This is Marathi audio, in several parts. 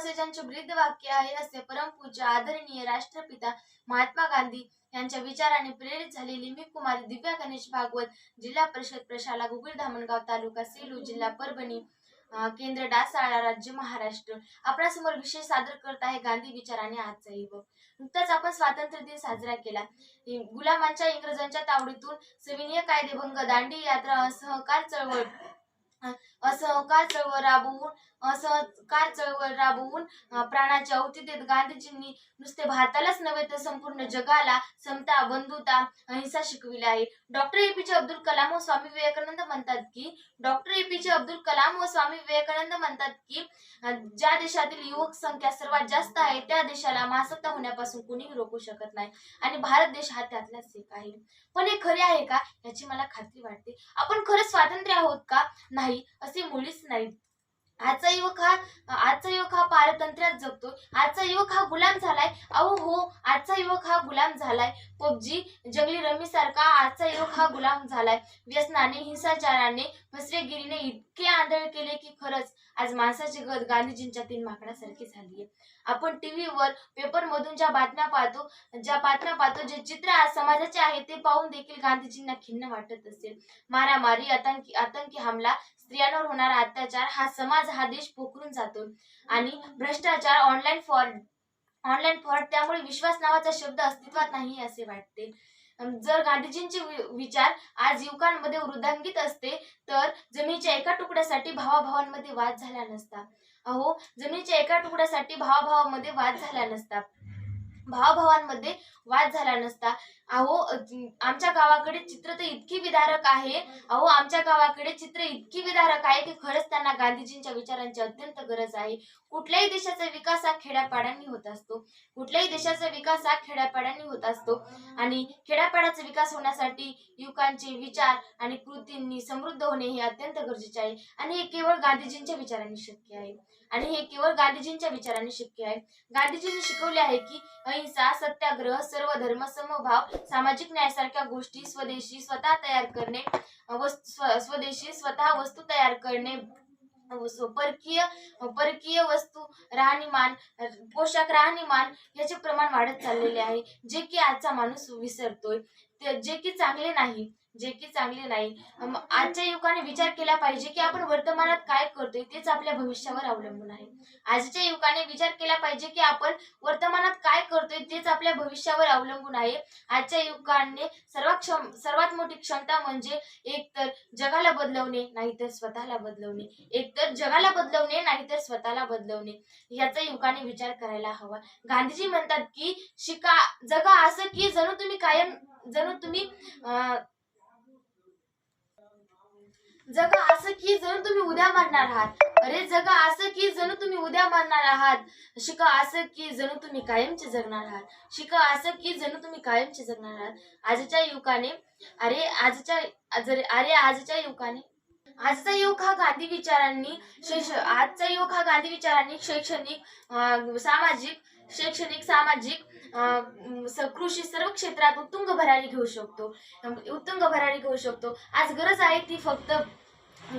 असे ज्यांचे ब्रीद वाक्य आहे असे परमपूज्य आदरणीय राष्ट्रपिता महात्मा गांधी यांच्या विचाराने प्रेरित झालेली मी कुमारी दिव्या गणेश भागवत जिल्हा परिषद प्रशाला गुगल धामणगाव तालुका सेलू जिल्हा परभणी केंद्र डासाळा राज्य महाराष्ट्र. आपल्यासमोर विषय सादर करत आहे गांधी विचाराने आजचा युवक नुकताच आपण स्वातंत्र्य दिन साजरा केला. गुलामांच्या इंग्रजांच्या तावडीतून सविनय कायदेभंग दांडी यात्रा असहकार चळवळ असहकार चळवळ राबवून असहकार चळवळ राबवून प्राणाच्या प्राणाची गांधीजींनी नुसते भारतालाच नव्हे तर संपूर्ण जगाला समता बंधुता अहिंसा शिकविली आहे. डॉक्टर एपीजे अब्दुल कलाम व स्वामी विवेकानंद म्हणतात की डॉक्टर एपीजे अब्दुल कलाम व स्वामी विवेकानंद म्हणतात की ज्या देशातील युवक संख्या सर्वात जास्त आहे त्या देशाला महासत्ता होण्यापासून कुणीही रोखू शकत नाही. आणि भारत देश हा त्यातलाच एक आहे. पण हे खरे आहे का? याची मला खात्री वाटते. आपण खरंच स्वातंत्र्य आहोत का? नाही असे मुळीच नाही आजचा युवक हा आजचा युवक हा पारतंत्र्यात जगतो आजचा युवक हा गुलाम झालाय. अहो हो आजचा युवक हा गुलाम झालाय. पबजी जंगली रमी सारखा आजचा युवक हा गुलाम झालाय. व्यसनाने हिंसाचाराने फसवेगिरीने इतके आंधळ केले की खरंच आज माणसाची गत गांधीजींच्या तीन माकडासारखी झालीये. आपण टीव्हीवर पेपर मधून ज्या बातम्या पाहतो ज्या बातम्या पाहतो जे चित्र आज समाजाचे आहे ते पाहून देखील गांधीजींना खिन्न वाटत असेल. मारामारी आतंकी आतंकी हमला स्त्रियांवर होणारा अत्याचार हा समाज हा देश पोखरून जातो. आणि भ्रष्टाचार ऑनलाईन फ्रॉड ऑनलाईन फ्रॉड त्यामुळे विश्वास नावाचा शब्द अस्तित्वात नाही असे वाटते. जर गांधीजींचे विचार आज युवकांमध्ये वृद्धांगित असते तर जमिनीच्या एका तुकड्यासाठी भावाभावांमध्ये वाद झाला नसता. अहो जमिनीच्या एका तुकड्यासाठी भावाभावामध्ये वाद झाला नसता. भावाभावांमध्ये वाद झाला नसता. अहो आमच्या गावाकडे चित्र तर इतकी विदारक आहे. अहो आमच्या गावाकडे चित्र इतकी विदारक आहे की खरंच त्यांना गांधीजींच्या विचारांची अत्यंत गरज आहे. कुठल्याही देशाचा विकास हा खेड्यापाड्यांनी होत असतो. कुठल्याही देशाचा विकास हा खेड्यापाड्यांनी होत असतो. आणि खेड्यापाड्याचा विकास होण्यासाठी युवकांचे विचार आणि कृतींनी समृद्ध होणे हे अत्यंत गरजेचे आहे. आणि हे केवळ गांधीजींच्या विचारांनी शक्य आहे. आणि हे केवळ गांधीजींच्या विचारांनी शक्य आहे. गांधीजींनी शिकवले आहे की अहिंसा सत्याग्रह सर्व धर्म समभाव सामाजिक न्यायासारख्या गोष्टी स्वदेशी स्वतः तयार करणे स्वदेशी स्वतः वस्तू तयार करणे परकीय परकीय वस्तू राहणीमान पोशाख राहणीमान याचे प्रमाण वाढत चाललेले आहे जे की आजचा माणूस विसरतोय. जे की चांगले नाही जे की चांगले नाही आजच्या युवकाने विचार केला पाहिजे की आपण वर्तमानात काय करतोय तेच आपल्या भविष्यावर अवलंबून आहे. आजच्या युवकाने विचार केला पाहिजे की आपण वर्तमानात काय करतोय तेच आपल्या भविष्यावर अवलंबून आहे. आजच्या युवकांनी सर्वात क्षम सर्वात मोठी क्षमता म्हणजे एक तर जगाला बदलवणे नाहीतर स्वतःला बदलवणे. एक तर जगाला बदलवणे नाहीतर स्वतःला बदलवणे. याचा युवकाने विचार करायला हवा. गांधीजी म्हणतात की शिका जगा असं की जणू तुम्ही कायम जणू तुम्ही जगा असं की जणू तुम्ही उद्या मरणार आहात. अरे जगा असं की जणू तुम्ही उद्या मरणार आहात. शिका असं की जणू तुम्ही कायमचे जगणार आहात. शिका असं की जणू तुम्ही कायमचे जगणार आहात. आजच्या युवकाने अरे आजच्या अरे आजच्या युवकाने आजचा युग हा गांधी विचारांनी शैक्ष आजचा युग हा गांधी विचारांनी शैक्षणिक सामाजिक शैक्षणिक सामाजिक अं, कृषी सर्व क्षेत्रात उत्तुंग भरारी घेऊ शकतो. उत्तुंग भरारी घेऊ शकतो. आज गरज आहे ती फक्त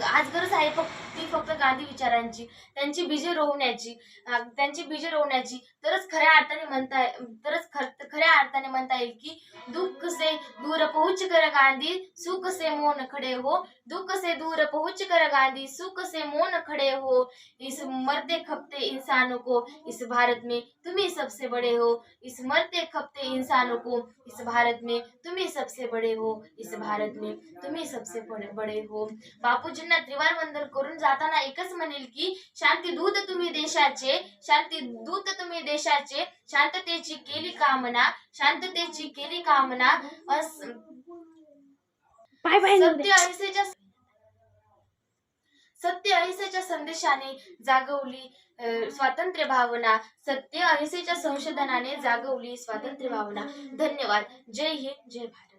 आज गरज फक्त ती फक्त गांधी त्यांची बीजे रोवण्याची अं, त्यांची बीजे रोवण्याची. तरच खऱ्या अर्थाने म्हणता तरच खर- खऱ्या अर्थाने म्हणता येईल की दुःख से दूर पहुँच कर गांधी सुख से मोन खड़े हो. दुख से दूर पहुँच कर गांधी सुख से मोन खड़े हो. इस मरते खपते इंसानों को इस भारत में तुम ही सबसे बड़े हो. इस मरते खपते इंसानों को इस भारत में तुम ही सबसे बड़े हो. इस भारत में तुम ही सबसे बड़े हो. हो बापूजींना त्रिवार वंदन करून जाताना एकच म्हणेल की शांती दूत तुम्ही देशाचे शांती दूत तुम्ही देशाचे शांततेची केली कामना शांततेची केली कामना सत्य अहिंसेच्या सत्य अहिंसेच्या संदेशाने जागवली स्वातंत्र्य भावना सत्य अहिंसेच्या संशोधनाने जागवली स्वातंत्र्य भावना. धन्यवाद. जय हिंद जय भारत.